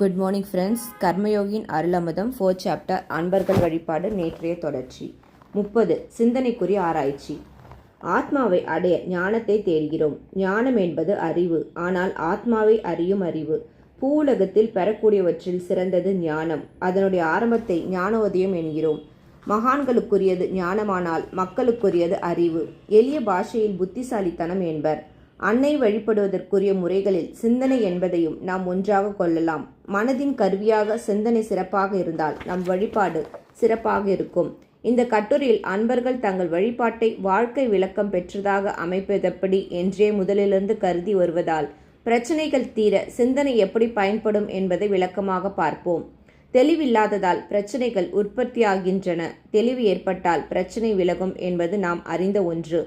Good morning friends கர்மயோகியின் அருளமதம் four chapter அன்பர்கள் வழிபாடு நேற்றைய தொடர்ச்சி. முப்பது சிந்தனைக்குரிய ஆராய்ச்சி. ஆத்மாவை அடைய ஞானத்தை தேடுகிறோம். ஞானம் என்பது அறிவு. ஆனால் ஆத்மாவை அறியும் அறிவு. பூவுலகத்தில் பெறக்கூடியவற்றில் சிறந்தது ஞானம். அதனுடைய ஆரம்பத்தை ஞானோதயம் என்கிறோம். மகான்களுக்குரியது ஞானமானால் மக்களுக்குரியது அறிவு. எளிய பாஷையில் புத்திசாலித்தனம் என்பர். அன்னை வழிபடுவதற்குரிய முறைகளில் சிந்தனை என்பதையும் நாம் ஒன்றாக கொள்ளலாம். மனதின் கருவியாக சிந்தனை சிறப்பாக இருந்தால் நம் வழிபாடு சிறப்பாக இருக்கும். இந்த கட்டுரையில் அன்பர்கள் தங்கள் வழிபாட்டை வாழ்க்கை விளக்கம் பெற்றதாக அமைப்பதெப்படி என்றே முதலிலிருந்து கருதி வருவதால் பிரச்சனைகள் தீர சிந்தனை எப்படி பயன்படும் என்பதை விளக்கமாக பார்ப்போம். தெளிவில்லாததால் பிரச்சனைகள் உற்பத்தியாகின்றன. தெளிவு ஏற்பட்டால் பிரச்சனை விலகும் என்பது நாம் அறிந்த ஒன்று.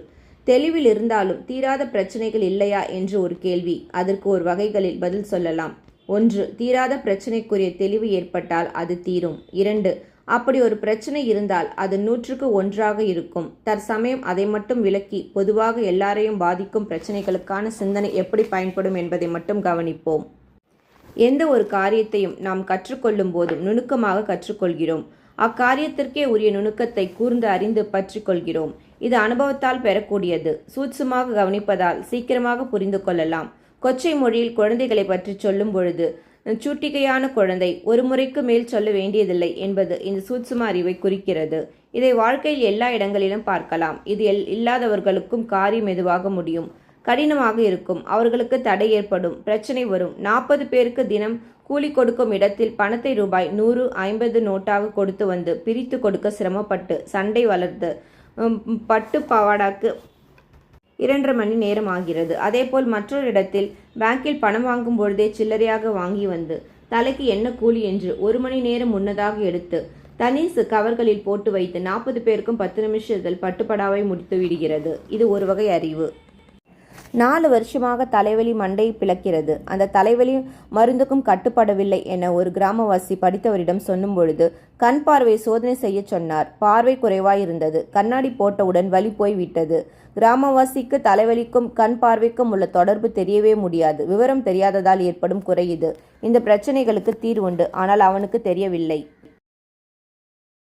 தெளிவில் இருந்தாலும் தீராத பிரச்சனைகள் இல்லையா என்று ஒரு கேள்வி. அதற்கு ஒரு வகைகளில் பதில் சொல்லலாம். ஒன்று தீராத பிரச்சனைக்குரிய தெளிவு ஏற்பட்டால் அது தீரும். இரண்டு அப்படி ஒரு பிரச்சனை இருந்தால் அது நூற்றுக்கு ஒன்றாக இருக்கும். தற்சமயம் அதை மட்டும் விளக்கி பொதுவாக எல்லாரையும் பாதிக்கும் பிரச்சனைகளுக்கான சிந்தனை எப்படி பயன்படும் என்பதை மட்டும் கவனிப்போம். எந்த ஒரு காரியத்தையும் நாம் கற்றுக்கொள்ளும் போதும் நுணுக்கமாக கற்றுக்கொள்கிறோம். அக்காரியத்திற்கே உரிய நுணுக்கத்தை கூர்ந்து அறிந்து பற்றி கொள்கிறோம். இது அனுபவத்தால் பெறக்கூடியது. சூட்சுமாக கவனிப்பதால் சீக்கிரமாக புரிந்து கொள்ளலாம். கொச்சை மொழியில் குழந்தைகளை பற்றி சொல்லும் பொழுது சூட்டிகையான குழந்தை ஒரு முறைக்கு மேல் சொல்ல வேண்டியதில்லை என்பது இந்த சூட்சும அறிவை குறிக்கிறது. இதை வாழ்க்கையில் எல்லா இடங்களிலும் பார்க்கலாம். இது எல் இல்லாதவர்களுக்கும் காரியம் எதுவாக முடியும்? கடினமாக இருக்கும். அவர்களுக்கு தடை ஏற்படும். பிரச்சனை வரும். நாற்பது பேருக்கு தினம் கூலி கொடுக்கும் இடத்தில் பணத்தை ரூபாய் நூறு ஐம்பது நோட்டாக கொடுத்து வந்து பிரித்து கொடுக்க சிரமப்பட்டு சண்டை வளர்த்து பட்டு பாவாடாக்கு இரண்டரை மணி நேரம் ஆகிறது. அதேபோல் மற்றொரு இடத்தில் பேங்கில் பணம் வாங்கும் பொழுதே சில்லறையாக வாங்கி வந்து தலைக்கு என்ன கூலி என்று ஒரு மணி நேரம் முன்னதாக எடுத்து தனி சு- கவர்களில் போட்டு வைத்து நாற்பது பேருக்கும் பத்து நிமிஷத்தில் பட்டுப்படாவை முடித்து விடுகிறது. இது ஒரு வகை அறிவு. நாலு வருஷமாக தலைவலி மண்டை பிளக்கிறது. அந்த தலைவலி மருந்துக்கும் கட்டுப்படவில்லை என ஒரு கிராமவாசி படித்தவரிடம் சொல்லும் பொழுது கண் பார்வை சோதனை செய்ய சொன்னார். பார்வை குறைவாய் இருந்தது கண்ணாடி போட்டவுடன் வலி போய் விட்டது கிராமவாசிக்கு தலைவலிக்கும் கண் பார்வைக்கும் உள்ள தொடர்பு தெரியவே முடியாது. விவரம் தெரியாததால் ஏற்படும் குறை இது. இந்த பிரச்சனைகளுக்கு தீர்வுண்டு ஆனால் அவனுக்கு தெரியவில்லை.